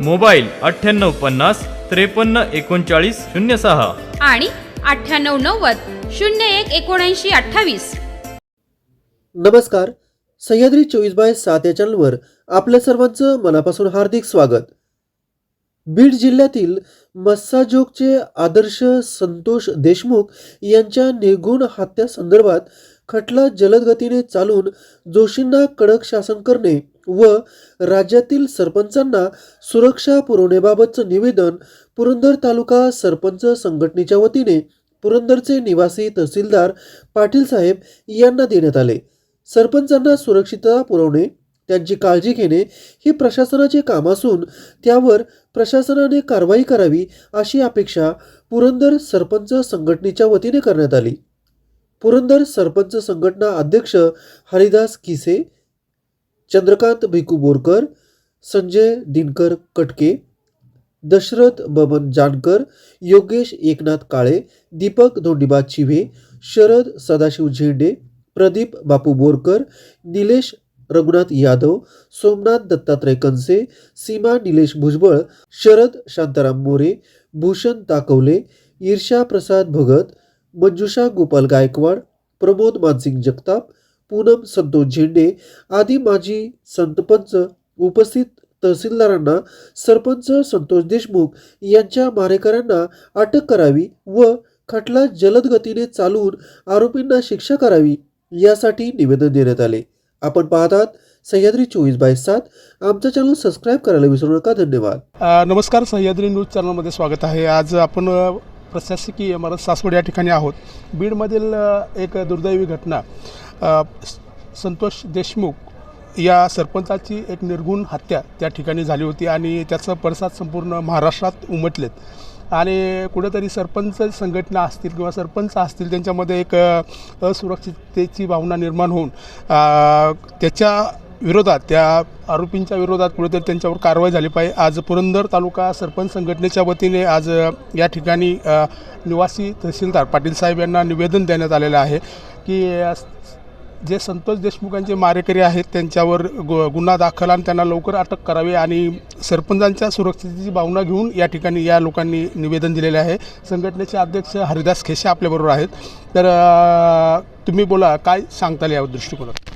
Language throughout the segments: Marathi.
मोबाईल अठ्ठ्याण्णव पन्नास त्रेपन्न एकोणचाळीस शून्य सहा. आणि अठ्ठ्याण्णव नव्वद शून्य एक एकोणऐंशी अठ्ठावीस. नमस्कार. सह्याद्री चोवीस बाय सात या चॅनलवर आपल्या सर्वांचं मनापासून हार्दिक स्वागत. बीड जिल्ह्यातील मस्साजोगचे आदर्श संतोष देशमुख यांच्या निर्गुण हत्यासंदर्भात खटला जलद गतीने चालून दोषींना कडक शासन करणे व राज्यातील सरपंचांना सुरक्षा पुरवण्याबाबतचं निवेदन पुरंदर तालुका सरपंच संघटनेच्या वतीने पुरंदरचे निवासी तहसीलदार पाटील साहेब यांना देण्यात आले. सरपंचांना सुरक्षितता पुरवणे त्यांची काळजी घेणे हे प्रशासनाचे काम असून त्यावर प्रशासनाने कारवाई करावी अशी अपेक्षा पुरंदर सरपंच संघटनेच्या वतीने करण्यात आली. पुरंदर सरपंच संघटना अध्यक्ष हरिदास किसे चंद्रकांत भिकू बोरकर संजय दिनकर कटके दशरथ बबन जानकर योगेश एकनाथ काळे दीपक धोंडीबा चिव्हे शरद सदाशिव झेंडे प्रदीप बापू बोरकर निलेश रघुनाथ यादव सोमनाथ दत्तात्रय कनसे सीमा निलेश भुजबळ शरद शांताराम मोरे भूषण ताकवले ईर्षा प्रसाद भगत मंजुषा गोपाल गायकवाड प्रमोद मानसिंग जगताप पूनम संतोष झेंडे आदी माजी संतपंच उपस्थित तहसीलदारांना सरपंच संतोष देशमुख यांच्या मारेकऱ्यांना अटक करावी व खटला जलद गतीने चालवून आरोपींना शिक्षा करावी यासाठी निवेदन देण्यात आले. आपण पाहतात सह्याद्री चोवीस बाय सात. आमचं चॅनल सबस्क्राईब करायला विसरू नका. धन्यवाद. नमस्कार सह्याद्री न्यूज चॅनलमध्ये स्वागत आहे. आज आपण प्रशासकीय इमारत सासवड या ठिकाणी आहोत. बीडमधील एक दुर्दैवी घटना संतोष देशमुख या सरपंचाची एक निर्गुण हत्या त्या ठिकाणी झाली होती आणि त्याचा पडसाद संपूर्ण महाराष्ट्रात उमटलेत. आणि कुठेतरी सरपंच संघटना असतील किंवा सरपंच असतील त्यांच्यामध्ये एक असुरक्षिततेची भावना निर्माण होऊन त्याच्या विरोधात त्या आरोपींच्या विरोधात कुठेतरी त्यांच्यावर कारवाई झाली पाहिजे. आज पुरंदर तालुका सरपंच संघटनेच्या वतीने आज या ठिकाणी निवासी तहसीलदार पाटील साहेब यांना निवेदन देण्यात आलेलं आहे की जे संतोष देशमुखांचे मारेकरी आहेत त्यांच्यावर गु गुन्हा दाखल आणि त्यांना लवकर अटक करावी आणि सरपंचांच्या सुरक्षेची भावना घेऊन या ठिकाणी या लोकांनी निवेदन दिलेले आहे. संघटनेचे अध्यक्ष हरिदास खेशे आपल्याबरोबर आहेत. तर तुम्ही बोला काय सांगताल या दृष्टिकोनात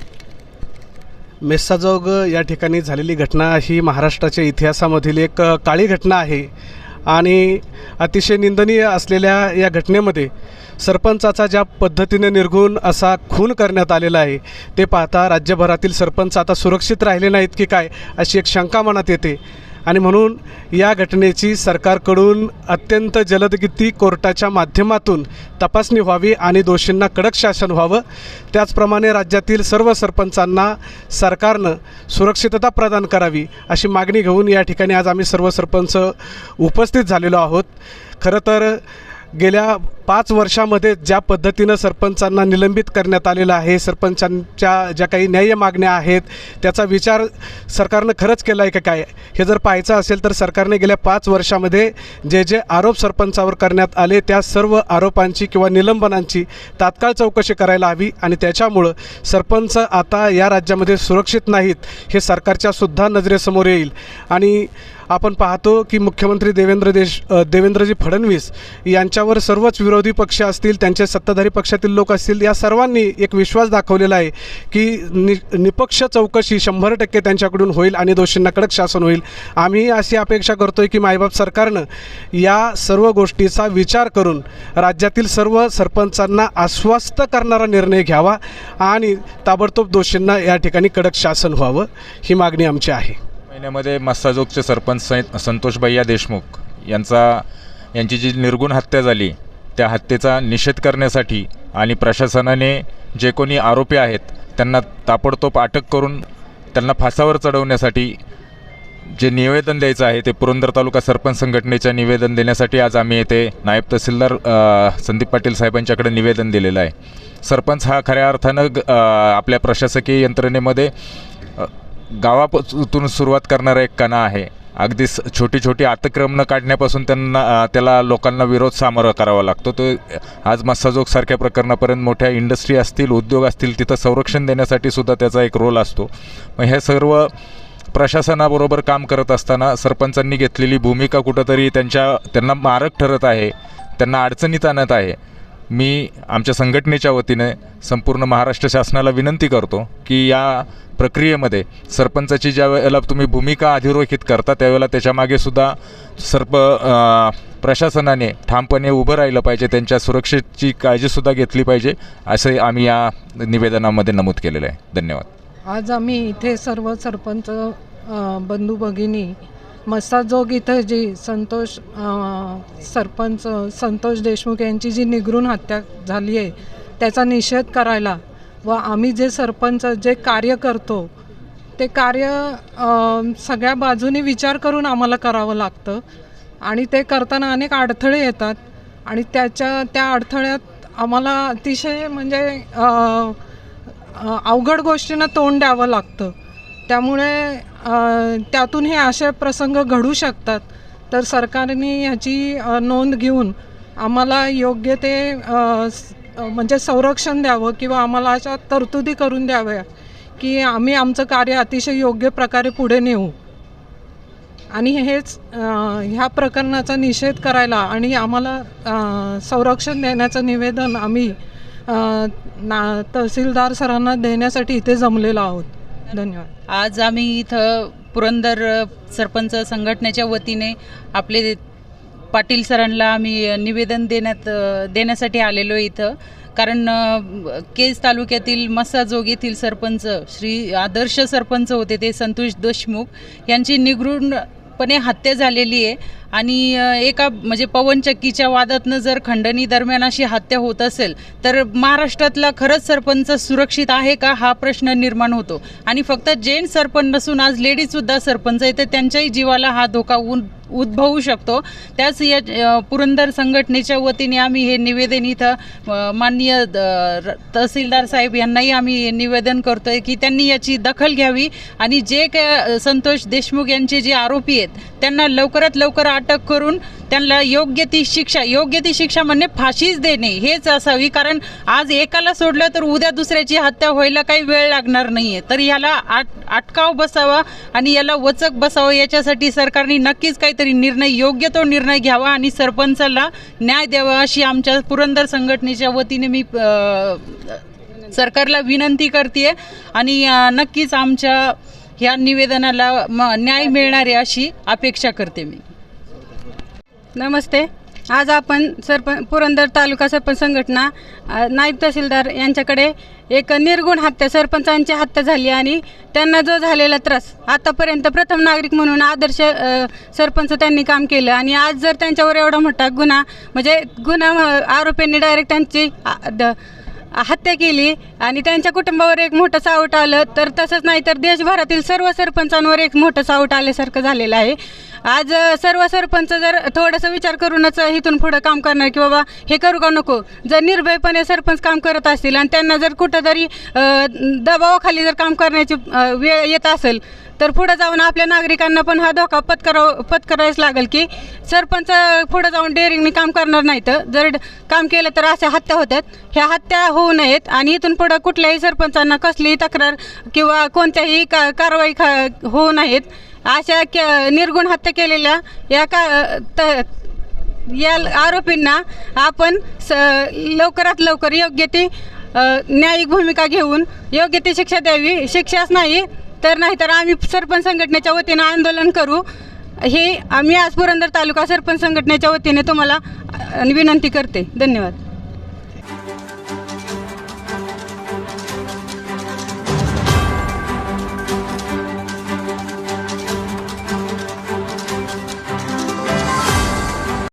मेस्साजोग या ठिकाणी झालेली घटना ही महाराष्ट्राच्या इतिहासामधील एक काळी घटना आहे. आणि अतिशय निंदनीय असलेल्या या घटनेमध्ये सरपंचाचा ज्या पद्धतीने निर्घुण असा खून करण्यात आलेला आहे ते पाहता राज्यभरातील सरपंच आता सुरक्षित राहिले नाहीत की काय अशी एक शंका मनात येते. आणि म्हणून या घटनेची सरकारकडून अत्यंत जलदगती कोर्टाच्या माध्यमातून तपासणी व्हावी आणि दोषींना कडक शासन व्हावं. त्याचप्रमाणे राज्यातील सर्व सरपंचांना सरकारनं सुरक्षितता प्रदान करावी अशी मागणी घेऊन या ठिकाणी आज आम्ही सर्व सरपंच उपस्थित झालेलो आहोत. खरं तर गेल्या पाच वर्षामध्ये ज्या पद्धतीनं सरपंचांना निलंबित करण्यात आलेलं आहे सरपंचांच्या ज्या काही न्याय्य मागण्या आहेत त्याचा विचार सरकारनं खरंच केला आहे का काय? हे जर पाहायचं असेल तर सरकारने गेल्या पाच वर्षामध्ये जे जे आरोप सरपंचावर करण्यात आले त्या सर्व आरोपांची किंवा निलंबनांची तात्काळ चौकशी करायला हवी आणि त्याच्यामुळं सरपंच आता या राज्यामध्ये सुरक्षित नाहीत हे सरकारच्या सुद्धा नजरेसमोर येईल. आणि आपण पाहतो की मुख्यमंत्री देवेंद्र देश देवेंद्रजी फडणवीस यांच्यावर सर्वच विरोधी पक्ष असतील त्यांचे सत्ताधारी पक्षातील लोक असतील या सर्वांनी एक विश्वास दाखवलेला आहे की नि निपक्ष चौकशी शंभर टक्के त्यांच्याकडून होईल आणि दोषींना कडक शासन होईल. आम्ही अशी अपेक्षा करतो आहे की मायबाप सरकारनं या सर्व गोष्टीचा विचार करून राज्यातील सर्व सरपंचांना आश्वस्त करणारा निर्णय घ्यावा आणि ताबडतोब दोषींना या ठिकाणी कडक शासन व्हावं ही मागणी आमची आहे. महिन्यामध्ये मस्साजोगचे सरपंच संतोष भैया देशमुख यांचा यांची जी निर्गुण हत्या झाली त्या हत्येचा निषेध करण्यासाठी आणि प्रशासनाने जे कोणी आरोपी आहेत त्यांना ताबडतोब अटक करून त्यांना फासावर चढवण्यासाठी जे निवेदन द्यायचं आहे ते पुरंदर तालुका सरपंच संघटनेच्या निवेदन देण्यासाठी आज आम्ही येथे नायब तहसीलदार संदीप पाटील साहेबांच्याकडे निवेदन दिलेलं आहे. सरपंच हा खऱ्या अर्थानं ग- आपल्या प्रशासकीय यंत्रणेमध्ये गावापासून सुरुवात करणारा एक कणा आहे. अगदी स- छोटी छोटी अतिक्रमणं काढण्यापासून त्यांना त्याला लोकांना विरोध सामोरा करावा लागतो. तो आज मस्साजोगसारख्या प्रकरणापर्यंत मोठ्या इंडस्ट्री असतील उद्योग असतील तिथं संरक्षण देण्यासाठी सुद्धा त्याचा एक रोल असतो. मग हे सर्व प्रशासनाबरोबर काम करत असताना सरपंचांनी घेतलेली भूमिका कुठंतरी त्यांच्या त्यांना मारक ठरत आहे त्यांना अडचणीत आणत आहे. मी आमच्या संघटनेच्या वतीने संपूर्ण महाराष्ट्र शासनाला विनंती करतो की या प्रक्रियेमध्ये सरपंचाची ज्या वेळेला तुम्ही भूमिका अधोरेखित करता त्यावेळेला त्याच्यामागे सुद्धा सर्प प्रशासनाने ठामपणे उभं राहिलं पाहिजे त्यांच्या सुरक्षेची काळजीसुद्धा घेतली पाहिजे असे आम्ही या निवेदनामध्ये नमूद केलेलं आहे. धन्यवाद. आज आम्ही इथे सर्व सरपंच बंधू भगिनी मसाजोग इथं जी संतोष सरपंच संतोष देशमुख यांची जी निगरून हत्या झाली आहे त्याचा निषेध करायला व आम्ही जे सरपंच जे कार्य करतो ते कार्य सगळ्या बाजूनी विचार करून आम्हाला करावं लागतं आणि ते करताना अनेक अडथळे येतात आणि त्याच्या त्या अडथळ्यात आम्हाला अतिशय म्हणजे अवघड गोष्टींना तोंड द्यावं लागतं. त्यामुळे त्यातून हे असे प्रसंग घडू शकतात. तर सरकारने ह्याची नोंद घेऊन आम्हाला योग्य ते म्हणजे संरक्षण द्यावं किंवा आम्हाला अशा तरतुदी करून द्याव्या की आम्ही आमचं कार्य अतिशय योग्य प्रकारे पुढे नेऊ. आणि हेच ह्या प्रकरणाचा निषेध करायला आणि आम्हाला संरक्षण देण्याचं निवेदन आम्ही ना तहसीलदार सरांना देण्यासाठी इथे जमलेलो आहोत. धन्यवाद. आज आम्ही इथं पुरंदर सरपंच संघटनेच्या वतीने आपले पाटील सरांना आम्ही निवेदन देण्यात देण्यासाठी आलेलो इथं. कारण केज तालुक्यातील मस्साजोग येथील सरपंच श्री आदर्श सरपंच होते ते संतोष देशमुख यांची निगृणपणे हत्या झालेली आहे. आणि एका म्हणजे पवनचक्कीच्या वादातनं जर खंडणी दरम्यान अशी हत्या होत असेल तर महाराष्ट्रातला खरंच सरपंच सुरक्षित आहे का? हा प्रश्न निर्माण होतो. आणि फक्त जेंट्स सरपंच नसून आज लेडीजसुद्धा सरपंच आहे तर त्यांच्याही जीवाला हा धोका उन उद्भवू शकतो. त्याच या पुरंदर संघटनेच्या वतीने आम्ही हे निवेदन इथं माननीय तहसीलदार साहेब यांनाही आम्ही निवेदन करतो आहे की त्यांनी याची दखल घ्यावी. आणि जे काय संतोष देशमुख यांचे जे आरोपी आहेत त्यांना लवकरात लवकर अटक करून त्यांना योग्य ती शिक्षा योग्य ती शिक्षा म्हणणे फाशीच देणे हेच असावी. कारण आज एकाला सोडलं तर उद्या दुसऱ्याची हत्या व्हायला काही वेळ लागणार नाही आहे तर याला आट अटकाव बसावा आणि याला वचक बसावं. याच्यासाठी सरकारने नक्कीच काहीतरी निर्णय योग्य तो निर्णय घ्यावा आणि सरपंचाला न्याय द्यावा अशी आमच्या पुरंदर संघटनेच्या वतीने मी सरकारला विनंती करते आणि नक्कीच आमच्या ह्या निवेदनाला म- न्याय मिळणार आहे अशी अपेक्षा करते मी. नमस्ते. आज आपण सरपंच पुरंदर तालुका सरपंच संघटना नायब तहसीलदार यांच्याकडे एक निर्गुण हत्या सरपंचांची हत्या झाली आणि त्यांना जो झालेला त्रास आतापर्यंत प्रथम नागरिक म्हणून आदर्श सरपंच त्यांनी काम केलं आणि आज जर त्यांच्यावर एवढा मोठा गुन्हा म्हणजे गुन्हा आरोपींनी डायरेक्ट त्यांची द- हत्या केली आणि त्यांच्या कुटुंबावर एक मोठं सावट आलं तर तसंच नाही तर देशभरातील सर्व सरपंचांवर एक मोठं सावट आल्यासारखं झालेलं आहे. आज सर्व सरपंच जर थोडंसं विचार करूनच इथून पुढं काम करणार की बाबा हे करू का नको? जर निर्भयपणे सरपंच काम करत असतील आणि त्यांना जर कुठंतरी दबावाखाली जर काम करण्याची वेळ येत असेल तर पुढं जाऊन आपल्या नागरिकांना पण हा धोका पत्कराव पत्करायच लागेल की सरपंच पुढं जाऊन डेअरिंगने काम करणार नाही तर जर काम केलं तर अशा हत्या होतात. ह्या हत्या होऊ नयेत आणि इथून पुढं कुठल्याही सरपंचांना कसलीही तक्रार किंवा कोणत्याही का कारवाई खा होऊ नयेत. अशा के निर्गुण हत्या केलेल्या या का त या आरोपींना आपण स लवकरात लवकर योग्य ती न्यायिक भूमिका घेऊन योग्य ती शिक्षा द्यावी. शिक्षाच नाही तर नाहीतर आम्ही सरपंच संघटनेच्या वतीनं आंदोलन करू. हे आम्ही आज पुरंदर तालुका सरपंच संघटनेच्या वतीने तुम्हाला विनंती करते. धन्यवाद.